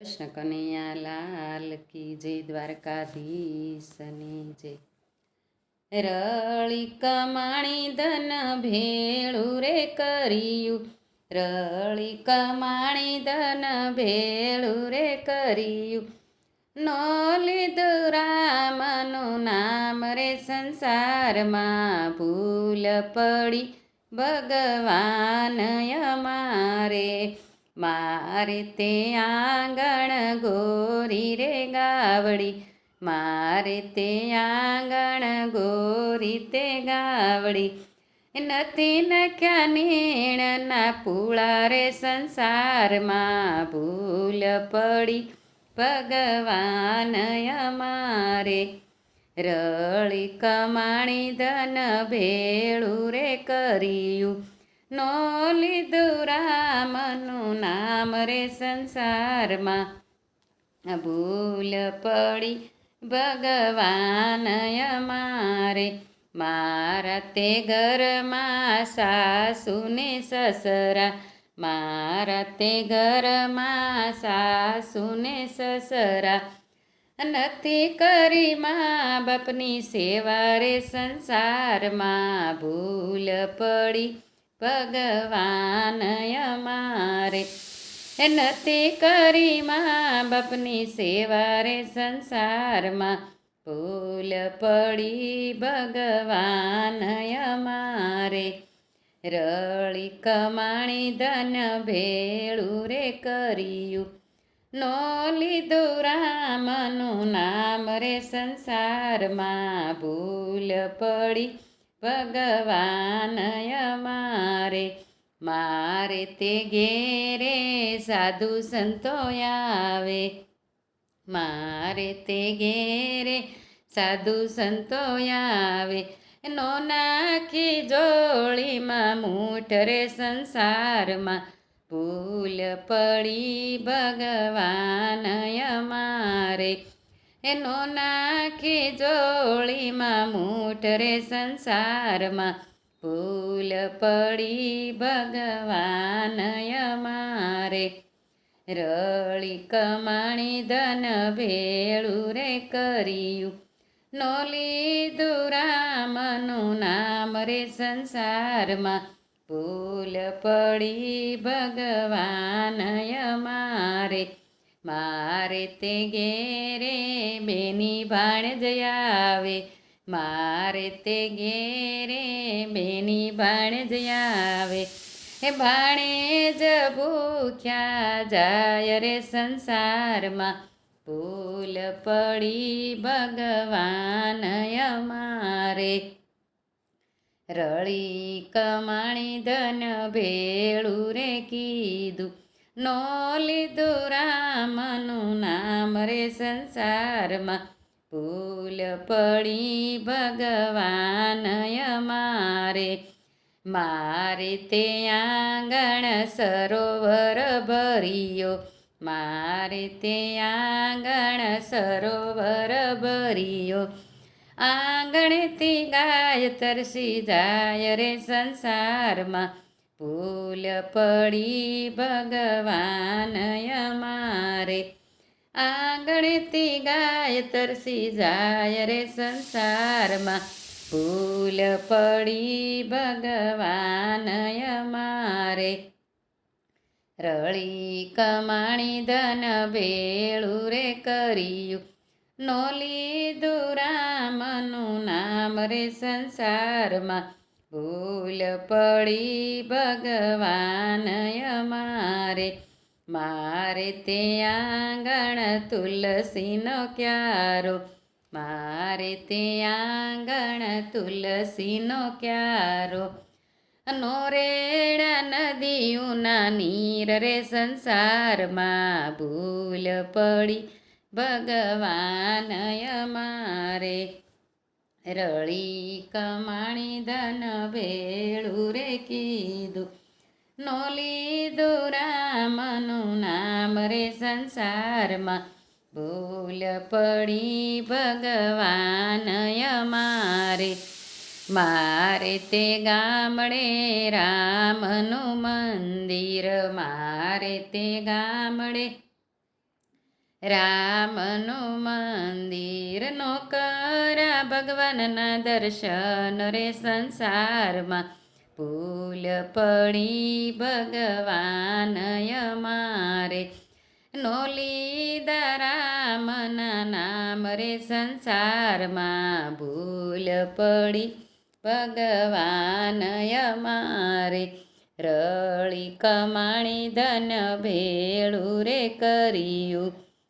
કૃષ્ણ કનૈયા લાલ કી જય દ્વારકાધીશની જય. રળી કમાણી ધન ભેળું રે કર્યું. રળી કમાણી ધન ભેળું રે કર્યું. નો લીધું રામનું નામ રે સંસારમાં ભૂલ પડી. ભગવાન અમારે મારે તે આંગણ ગોરી રે ગાવડી. મારે તે આંગણ ગોરી તે ગાવડી. નથી નખ્યા નીણના પૂળા રે સંસારમાં ભૂલ પડી. ભગવાન અમારે રળી કમાણી ધન ભેળું રે કર્યું. નો લીધું રામનું નામ રે સંસારમાં. ભૂલ પડી ભગવાન અમારે મારા તે ઘરમાં સાસુને સસરા. મારા તે ઘરમાં સાસુને સસરા. નથી કરી મા બાપની સેવા રે સંસારમાં. ભૂલ પડી ભગવાન અમારે. નથી કરી મા બાપની સેવા રે સંસારમાં. ભૂલ પડી ભગવાન અમારે. રળી કમાણી ધન ભેળું રે કર્યું. નો લીધું રામનું નામ રે સંસારમાં. ભૂલ પડી ભગવાન અમારે મારે તે ઘેરે સાધુ સંતો આવે. મારે તે ઘેરે સાધુ સંતો આવે. નો નાખી જોળીમાં, મૂઠ રે સંસારમાં. ભૂલ પડી ભગવાન અમારે એનો નાખી જોળીમાં મૂઠ રે સંસારમાં. ભૂલ પડી ભગવાન અમારે. રળી કમાણી ધન ભેળું રે કર્યું. નો લીધું નામ રે સંસારમાં. ભૂલ પડી ભગવાન અમારે. મારે તે ઘેરે બેની ભાણ જયાવે મારે તે ઘેરે બેની ભાણ આવે. હે ભાણે જ ભૂખ્યા જાય રે સંસારમાં. ભૂલ પડી ભગવાન અમારે. રળી કમાણી ધન ભેળું રે કીધું. નો લીધું રામનું નામ રે સંસારમાં. ભૂલ પડી ભગવાન અમારે મારે તે આંગણ સરોવર ભર્યો. મારે તે આંગણ સરોવર ભર્યો. આંગણેથી ગાય તરસી જાય રે સંસારમાં. ભૂલ પડી ભગવાન અમારે. આંગણથી ગાય તરસી જાય રે સંસારમાં. ભૂલ પડી ભગવાન અમારે. રળી કમાણી ધન ભેળું રે કર્યું. નો લીધું રામનું નામ રે સંસારમાં. ભૂલ પડી ભગવાન અમારે મારે. તે આંગણ તુલસીનો ક્યારો. મારે તે આંગણ તુલસીનો ક્યારો. નોરેડા નદીઓના નીર રે સંસારમાં ભૂલ પડી ભગવાન અમારે રળી કમાણી ધન ભેળું રે કીધું. નો લીધું રામનું નામ રે સંસારમાં. ભૂલ પડી ભગવાન અમારે મારે તે ગામડે રામનું મંદિર, મારે તે ગામડે રામનું મંદિર નો કરા, ભગવાનના દર્શન રે સંસારમાં. ભૂલ પડી ભગવાન અમારે. નો લીધા રામના નામ રે સંસારમાં. ભૂલ પડી ભગવાન અમારે. રળી કમાણી ધન ભેળું રે કર્યું.